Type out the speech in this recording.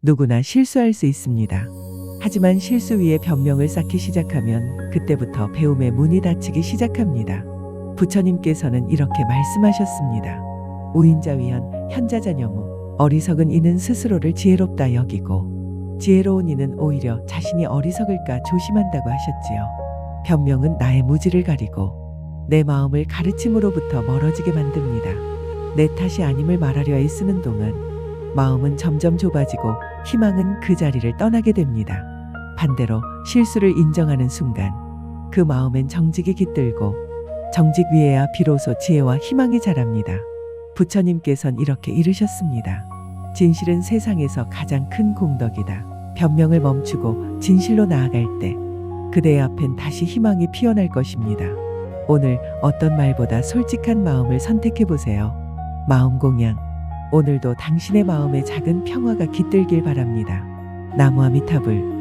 누구나 실수할 수 있습니다. 하지만 실수 위에 변명을 쌓기 시작하면 그때부터 배움의 문이 닫히기 시작합니다. 부처님께서는 이렇게 말씀하셨습니다. 우인자위현 현자자녀무 어리석은 이는 스스로를 지혜롭다 여기고 지혜로운 이는 오히려 자신이 어리석을까 조심한다고 하셨지요. 변명은 나의 무지를 가리고 내 마음을 가르침으로부터 멀어지게 만듭니다. 내 탓이 아님을 말하려 애쓰는 동안 마음은 점점 좁아지고 희망은 그 자리를 떠나게 됩니다. 반대로 실수를 인정하는 순간 그 마음엔 정직이 깃들고 정직 위에야 비로소 지혜와 희망이 자랍니다. 부처님께선 이렇게 이르셨습니다. 진실은 세상에서 가장 큰 공덕이다. 변명을 멈추고 진실로 나아갈 때 그대의 앞엔 다시 희망이 피어날 것입니다. 오늘 어떤 말보다 솔직한 마음을 선택해 보세요. 마음 공양. 오늘도 당신의 마음에 작은 평화가 깃들길 바랍니다. 나무아미타불